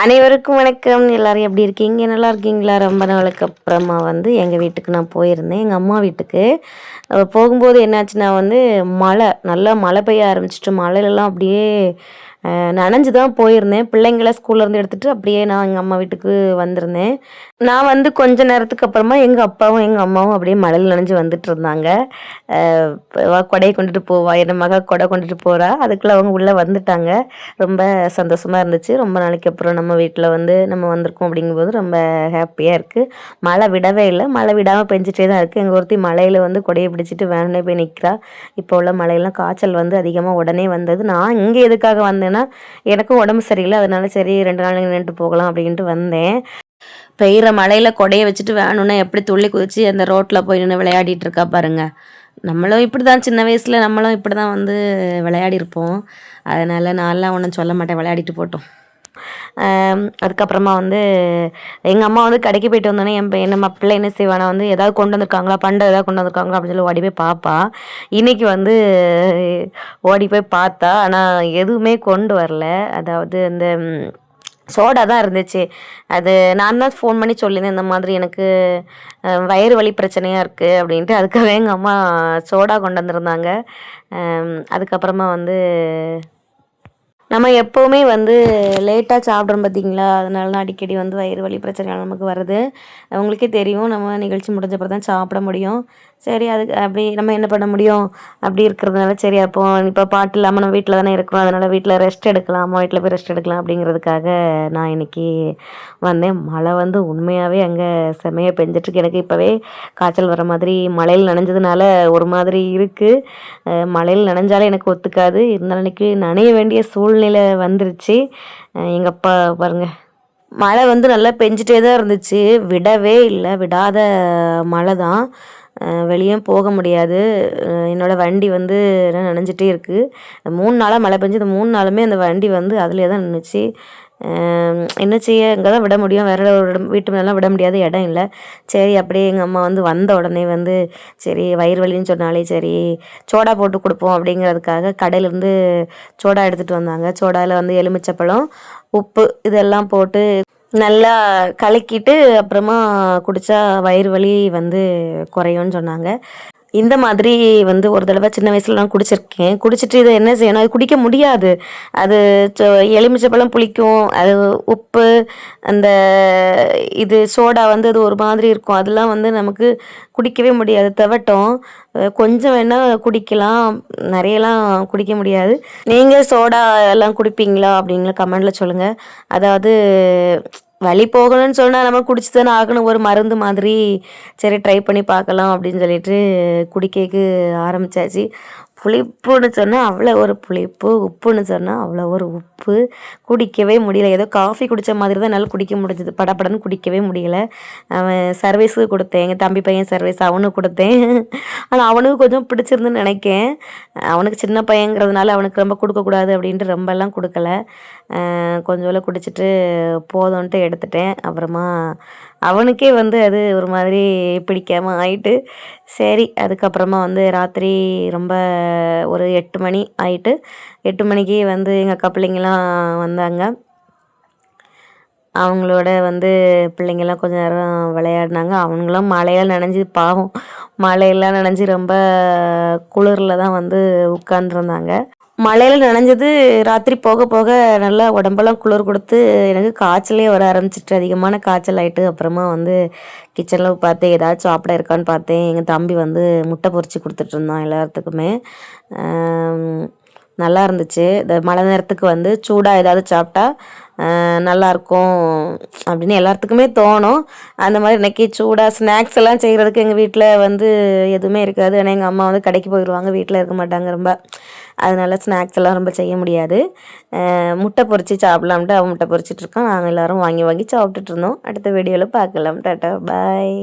அனைவருக்கும் வணக்கம். எல்லாரும் எப்படி இருக்கீங்க? நல்லா இருக்கீங்களா? ரொம்ப நாளுக்கு அப்புறமா வந்து எங்கள் வீட்டுக்கு நான் போயிருந்தேன். எங்கள் அம்மா வீட்டுக்கு. போகும்போது என்னாச்சுன்னா வந்து மழை நல்லா மழை பெய்ய ஆரம்பிச்சிட்டு மழையிலலாம் அப்படியே நனைஞ்சு தான் போயிருந்தேன். பிள்ளைங்கள ஸ்கூல்லேருந்து எடுத்துகிட்டு அப்படியே நான் எங்கள் அம்மா வீட்டுக்கு வந்திருந்தேன். நான் வந்து கொஞ்ச நேரத்துக்கு அப்புறமா எங்கள் அப்பாவும் எங்கள் அம்மாவும் அப்படியே மழையில் நனைஞ்சு வந்துட்டு இருந்தாங்க. கொடையை கொண்டுட்டு போவா என் மக கொடை கொண்டுட்டு போகிறா அதுக்குள்ளே அவங்க உள்ளே வந்துட்டாங்க. ரொம்ப சந்தோஷமாக இருந்துச்சு. ரொம்ப நாளைக்கு அப்புறம் நம்ம வீட்டில் வந்து நம்ம வந்திருக்கோம் அப்படிங்கும்போது ரொம்ப ஹாப்பியாக இருக்குது மழை விடவே இல்லை. மழை விடாமல் பெஞ்சிட்டே தான் இருக்குது எங்கள் ஒருத்தி மழையில் வந்து கொடையை பிடிச்சிட்டு வேணுனே போய் நிற்கிறா இப்போ உள்ள மழையெல்லாம் காய்ச்சல் வந்து அதிகமாக உடனே வந்தது. நான் இங்கே எதுக்காக வந்தேன்? என்னென்னா எனக்கும் உடம்பு சரியில்லை அதனால சரி ரெண்டு நாள் நின்றுட்டு போகலாம் அப்படின்ட்டு வந்தேன். பெய்கிற மழையில் கொடையை வச்சுட்டு வேணும்னா எப்படி துள்ளி குதிச்சு அந்த ரோட்டில் போய் நின்று விளையாடிட்டு இருக்கா பாருங்க. நம்மளும் இப்படி தான் சின்ன வயசில் நம்மளும் இப்படி தான் வந்து விளையாடிருப்போம். அதனால் நான்லாம் ஒன்றும் சொல்ல மாட்டேன் விளையாடிட்டு போட்டோம். அதுக்கப்புறமா வந்து எங்கள் அம்மா வந்து கடைக்கு போயிட்டு வந்தோடனே என் பையன் நம்ம பிள்ளை என்ன செய்வானா வந்து ஏதாவது கொண்டு வந்திருக்காங்களா பண்டை ஏதாவது கொண்டு வந்திருக்காங்களா அப்படின்னு சொல்லி ஓடி போய் பார்ப்பா இன்றைக்கி வந்து ஓடி போய் பார்த்தா ஆனால் எதுவுமே கொண்டு வரல. அதாவது அந்த சோடா தான் இருந்துச்சு. அது நான் தான் ஃபோன் பண்ணி சொல்லியிருந்தேன் இந்த மாதிரி எனக்கு வயிறு வலி பிரச்சனையாக இருக்குது அப்படின்ட்டு. அதுக்காக எங்கள் அம்மா சோடா கொண்டு வந்திருந்தாங்க. அதுக்கப்புறமா வந்து நம்ம எப்போவுமே வந்து லேட்டாக சாப்பிட்றோம் பார்த்தீங்களா அதனால தான் அடிக்கடி வந்து வயிறு வலி பிரச்சனை நமக்கு வருது. உங்களுக்கே தெரியும் நம்ம நிகழ்ச்சி முடிஞ்சப்பறம் தான் சாப்பிட முடியும். சரி அதுக்கு அப்படி நம்ம என்ன பண்ண முடியும்? அப்படி இருக்கிறதுனால சரி அப்போ இப்போ பாட்டு இல்லாமல் நம்ம வீட்டில் தானே இருக்கிறோம் அதனால் வீட்டில் ரெஸ்ட் எடுக்கலாம். அம்மா வீட்டில் போய் ரெஸ்ட் எடுக்கலாம் அப்படிங்கிறதுக்காக நான் இன்னைக்கு வந்தேன். மழை வந்து உண்மையாகவே அங்கே செமையாக பெஞ்சிட்ருக்கு எனக்கு இப்போவே காய்ச்சல் வர மாதிரி மழையில் நனைஞ்சதுனால ஒரு மாதிரி இருக்குது மழையில் நனைஞ்சாலே எனக்கு ஒத்துக்காது. இருந்தாலும் இன்றைக்கி நனைய வேண்டிய சூழ்நிலை வந்துருச்சு. எங்கள் அப்பா பாருங்க மழை வந்து நல்லா பெஞ்சிட்டே தான் இருந்துச்சு. விடவே இல்லை. விடாத மழை தான் வெளியும் போக முடியாது. என்னோடய வண்டி வந்து நனைஞ்சிட்டே இருக்குது மூணு நாளாக மழை பெஞ்சு இந்த மூணு நாளுமே அந்த வண்டி வந்து அதிலே தான் நின்றுச்சு என்ன செய்ய? இங்கே தான் விட முடியும். வேற ஒரு இடம் வீட்டு மேலாம் விட முடியாத இடம் இல்லை. சரி அப்படியே எங்கள் அம்மா வந்து வந்த உடனே வந்து சரி வயிறு வலின்னு சொன்னாலே சரி சோடா போட்டு கொடுப்போம் அப்படிங்கிறதுக்காக கடையிலேருந்து சோடா எடுத்துகிட்டு வந்தாங்க. சோடாவில் வந்து எலுமிச்சப்பழம் உப்பு இதெல்லாம் போட்டு நல்லா கலக்கிட்டு அப்புறமா குடித்தா வயிறு வலி வந்து குறையும்னு சொன்னாங்க. இந்த மாதிரி வந்து ஒரு தடவை சின்ன வயசுலலாம் குடிச்சிருக்கேன். குடிச்சிட்டு இதை என்ன செய்யணும்? அது குடிக்க முடியாது. அது எலுமிச்சப்பழம் எலுமிச்சைப்பழம் புளிக்கும். அது உப்பு அந்த இது சோடா வந்து அது ஒரு மாதிரி இருக்கும். அதெல்லாம் வந்து நமக்கு குடிக்கவே முடியாது. தவட்டும். கொஞ்சம் வேணால் குடிக்கலாம். நிறையலாம் குடிக்க முடியாது. நீங்கள் சோடா எல்லாம் குடிப்பீங்களா? அப்படிங்களா கமெண்டில் சொல்லுங்கள் அதாவது வழி போகணும்னு சொன்னால் நம்ம குடிச்சு தானே ஆகணும். ஒரு மருந்து மாதிரி. சரி ட்ரை பண்ணி பார்க்கலாம் அப்படின்னு சொல்லிட்டு குடிக்கக்கு ஆரம்பிச்சாச்சு. புளிப்புன்னு சொன்னால் அவ்வளோ ஒரு புளிப்பு உப்புன்னு சொன்னால் அவ்வளோ ஒரு உப்பு. குடிக்கவே முடியல. ஏதோ காஃபி குடித்த மாதிரி தான் என்னால் குடிக்க முடிஞ்சது. படப்படன்னு குடிக்கவே முடியல. அவன் சர்வீஸுக்கு கொடுத்தேன். எங்கள் தம்பி பையன் சர்வீஸ் அவனுக்கு கொடுத்தேன். ஆனால் அவனுக்கு கொஞ்சம் பிடிச்சிருந்துன்னு நினைக்கேன். அவனுக்கு சின்ன பையங்கிறதுனால அவனுக்கு ரொம்ப கொடுக்கக்கூடாது அப்படின்ட்டு ரொம்பலாம் கொடுக்கல. கொஞ்சோல குடிச்சிட்டு போதும்ன்ட்டு எடுத்துட்டேன். அப்புறமா அவனுக்கே வந்து அது ஒரு மாதிரி பிடிக்காம ஆயிட்டு சரி அதுக்கப்புறமா வந்து ராத்திரி ரொம்ப ஒரு எட்டு மணி ஆயிட்டு எட்டு மணிக்கு வந்து எங்கள் அக்கா பிள்ளைங்களாம் வந்தாங்க. அவங்களோட வந்து பிள்ளைங்கெல்லாம் கொஞ்ச நேரம் விளையாடினாங்க. அவங்களும் மழையால் நனைஞ்சு பாவம் மழையெல்லாம் நனைஞ்சு ரொம்ப குளிரில் தான் வந்து உட்காந்துருந்தாங்க மழையில் நனைஞ்சது ராத்திரி போக போக நல்லா உடம்பெல்லாம் குளிர் கொடுத்து எனக்கு காய்ச்சலே வர ஆரம்பிச்சிட்டு அதிகமான காய்ச்சல் ஆகிட்டு அப்புறமா வந்து கிச்சனில் பார்த்தேன் ஏதாச்சும் சாப்பிட இருக்கான்னு பார்த்தேன். எங்கள் தம்பி வந்து முட்டை பொரிச்சு கொடுத்துட்ருந்தான் எல்லாத்துக்குமே. நல்லா இருந்துச்சு இந்த மழை நேரத்துக்கு வந்து சூடாக ஏதாவது சாப்பிட்டா நல்லாயிருக்கும் அப்படின்னு எல்லாத்துக்குமே தோணும். அந்த மாதிரி இன்னைக்கு சூடாக ஸ்நாக்ஸ் எல்லாம் செய்கிறதுக்கு எங்கள் வீட்டில் வந்து எதுவுமே இருக்காது. ஆனால் எங்கள் அம்மா வந்து கடைக்கு போயிடுவாங்க வீட்டில் இருக்க மாட்டாங்க ரொம்ப. அதனால ஸ்நாக்ஸ் எல்லாம் ரொம்ப செய்ய முடியாது. முட்டை பொறிச்சு சாப்பிட்லாம்ட்டு அவன் முட்டை பொரிச்சிட்டு நாங்கள் எல்லோரும் வாங்கி வாங்கி சாப்பிட்டுட்டு இருந்தோம். அடுத்த வீடியோவில் பார்க்கலாம். Tata bye.